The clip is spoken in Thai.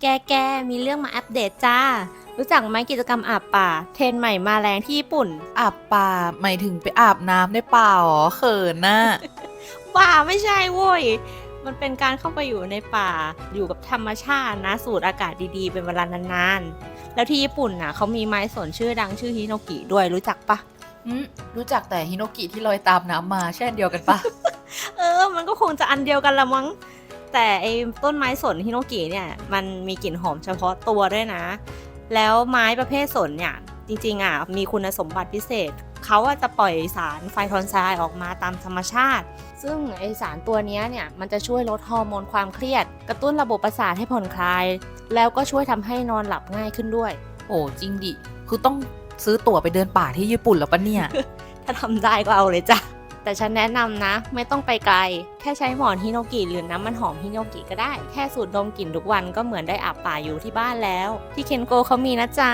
แกแกมีเรื่องมาอัปเดตจ้า รู้จักไหมกิจกรรมอาบป่า เทรนด์ใหม่มาแรงที่ญี่ปุ่น อาบป่าหมายถึงไปอาบน้ำได้เปล่าหรอเขินน่ะป่าไม่ใช่โว้ย มันเป็นการเข้าไปอยู่ในป่า อยู่กับธรรมชาตินะ สูดอากาศดีๆ เป็นเวลานานๆ แล้วที่ญี่ปุ่นน่ะเขามีไม้สนชื่อดังชื่อฮิโนกิด้วยรู้จักปะอืมรู้จักแต่ฮิโนกิที่ลอยตามน้ำมาใช่อันเดียวกันปะเออ มันก็คงจะอันเดียวกันละมั้ง แต่ไอ้ต้นไม้สนฮิโนกิเนี่ยมันมีกลิ่นหอมเฉพาะตัวด้วยนะ แล้วไม้ประเภทสนเนี่ยจริงๆอะมีคุณสมบัติพิเศษ เขาอะจะปล่อยสารไฟทอนไซด์ออกมาตามธรรมชาติ ซึ่งไอสารตัวเนี้ยเนี่ยมันจะช่วยลดฮอร์โมนความเครียด กระตุ้นระบบประสาทให้ผ่อนคลาย แล้วก็ช่วยทำให้นอนหลับง่ายขึ้นด้วย โอ้จริงดิ คือต้องซื้อตั๋วไปเดินป่าที่ญี่ปุ่นแล้วปะเนี่ย ถ้าทำได้ก็เอาเลยจ้ะ แต่ฉันแนะนำนะ ไม่ต้องไปไกล แค่ใช้หมอนฮิโนกิหรือน้ำมันหอมฮิโนกิก็ได้ แค่สูดดมกลิ่นทุกวันก็เหมือนได้อาบป่าอยู่ที่บ้านแล้ว ที่เคนโกเขามีนะจ๊ะ